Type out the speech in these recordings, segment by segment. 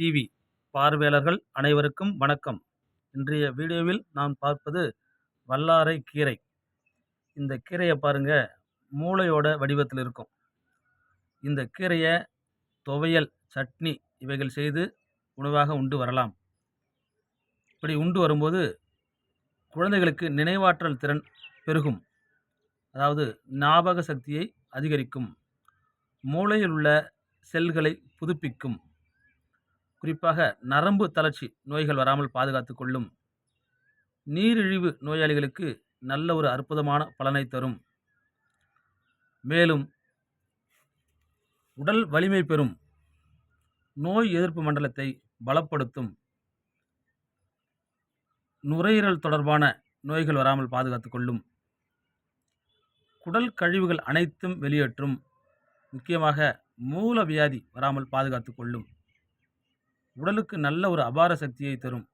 TV பார்வையாளர்கள் அனைவருக்கும் வணக்கம். இன்றைய வீடியோவில் நாம் பார்ப்பது வல்லாரை கீரை. இந்த கீரையை பாருங்க மூளையோட வடிவத்தில் இருக்கும். இந்த கீரையை துவையல் சட்னி இவைகள் செய்து உணவாக உண்டு வரலாம். இப்படி உண்டு வரும்போது குழந்தைகளுக்கு நினைவாற்றல் திறன் பெருகும். அதாவது ஞாபக சக்தியை அதிகரிக்கும். மூளையில் உள்ள செல்களை புதுப்பிக்கும். குறிப்பாக நரம்பு தளர்ச்சி நோய்கள் வராமல் பாதுகாத்து கொள்ளும். நீரிழிவு நோயாளிகளுக்கு நல்ல ஒரு அற்புதமான பலனை தரும். மேலும் உடல் வலிமை பெறும். நோய் எதிர்ப்பு மண்டலத்தை பலப்படுத்தும். நுரையீரல் தொடர்பான நோய்கள் வராமல் பாதுகாத்து கொள்ளும். குடல் கழிவுகள் அனைத்தும் வெளியேற்றும். முக்கியமாக மூல வியாதி வராமல் பாதுகாத்து கொள்ளும். உடலுக்கு நல்ல ஒரு அபார சக்தியை தரும்.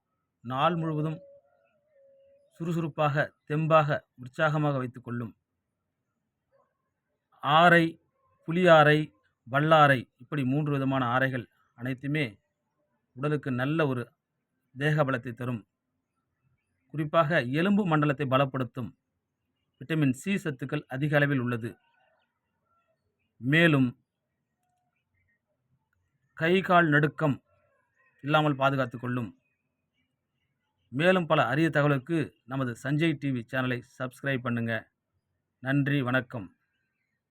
நாள் முழுவதும் சுறுசுறுப்பாக தெம்பாக உற்சாகமாக வைத்துக்கொள்ளும் ஆரை புளியாரை வல்லாரை இப்படி மூன்று விதமான ஆரைகள் அனைத்துமே உடலுக்கு நல்ல ஒரு தேக பலத்தை தரும். குறிப்பாக எலும்பு மண்டலத்தை பலப்படுத்தும். விட்டமின் சி சத்துக்கள் அதிக அளவில் உள்ளது. மேலும் கை கால் நடுக்கம் இல்லாமல் பாதுகாத்து கொள்ளும். மேலும் பல அரிய தகவலுக்கு நமது சஞ்சய் டிவி சேனலை சப்ஸ்கிரைப் பண்ணுங்கள் நன்றி வணக்கம்.